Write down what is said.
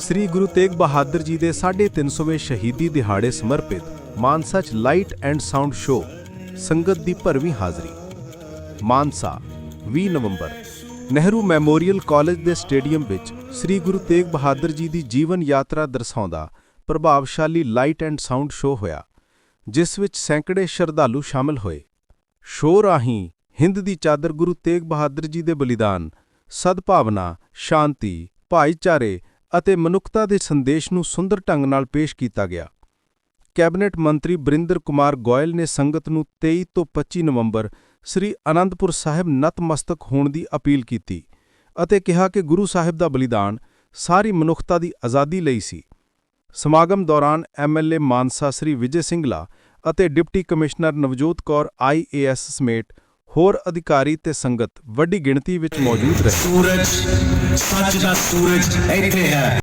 ਸ੍ਰੀ ਗੁਰੂ ਤੇਗ ਬਹਾਦਰ ਜੀ ਦੇ 350ਵੇਂ ਸ਼ਹੀਦੀ ਦਿਹਾੜੇ ਸਮਰਪਿਤ ਮਾਨਸਾ 'ਚ ਲਾਈਟ ਐਂਡ ਸਾਊਂਡ ਸ਼ੋਅ ਸੰਗਤ ਦੀ ਭਰਵੀਂ ਹਾਜ਼ਰੀ। ਮਾਨਸਾ 20 ਨਵੰਬਰ, ਨਹਿਰੂ ਮੈਮੋਰੀਅਲ ਕਾਲਜ ਦੇ ਸਟੇਡੀਅਮ ਵਿੱਚ ਸ੍ਰੀ ਗੁਰੂ ਤੇਗ ਬਹਾਦਰ ਜੀ ਦੀ ਜੀਵਨ ਯਾਤਰਾ ਦਰਸਾਉਂਦਾ ਪ੍ਰਭਾਵਸ਼ਾਲੀ ਲਾਈਟ ਐਂਡ ਸਾਊਂਡ ਸ਼ੋਅ ਹੋਇਆ, ਜਿਸ ਵਿੱਚ ਸੈਂਕੜੇ ਸ਼ਰਧਾਲੂ ਸ਼ਾਮਲ ਹੋਏ। ਸ਼ੋਅ ਰਾਹੀਂ ਹਿੰਦ ਦੀ ਚਾਦਰ ਗੁਰੂ ਤੇਗ ਬਹਾਦਰ ਜੀ ਦੇ ਬਲੀਦਾਨ, ਸਦਭਾਵਨਾ, ਸ਼ਾਂਤੀ, ਭਾਈਚਾਰੇ ਅਤੇ ਮਨੁੱਖਤਾ ਦੇ ਸੰਦੇਸ਼ ਨੂੰ ਸੁੰਦਰ ਢੰਗ ਨਾਲ ਪੇਸ਼ ਕੀਤਾ ਗਿਆ। ਕੈਬਨਿਟ ਮੰਤਰੀ ਬਰਿੰਦਰ ਕੁਮਾਰ ਗੋਇਲ ਨੇ ਸੰਗਤ ਨੂੰ 23 ਤੋਂ 25 ਨਵੰਬਰ ਸ੍ਰੀ ਅਨੰਦਪੁਰ ਸਾਹਿਬ ਨਤਮਸਤਕ ਹੋਣ ਦੀ ਅਪੀਲ ਕੀਤੀ ਅਤੇ ਕਿਹਾ ਕਿ ਗੁਰੂ ਸਾਹਿਬ ਦਾ ਬਲੀਦਾਨ ਸਾਰੀ ਮਨੁੱਖਤਾ ਦੀ ਆਜ਼ਾਦੀ ਲਈ ਸੀ। ਸਮਾਗਮ ਦੌਰਾਨ ਐਮਐਲਏ ਮਾਨਸਾ ਸ੍ਰੀ ਵਿਜੇ ਸਿੰਘਲਾ ਅਤੇ deputy commissioner Navjot Kaur IAS ਸਮੇਤ ਹੋਰ ਅਧਿਕਾਰੀ ਤੇ ਸੰਗਤ ਵੱਡੀ ਗਿਣਤੀ ਵਿੱਚ ਮੌਜੂਦ ਰਹੇ। ਸੂਰਜ, ਸੱਚ ਦਾ ਸੂਰਜ ਇੱਥੇ ਹੈ।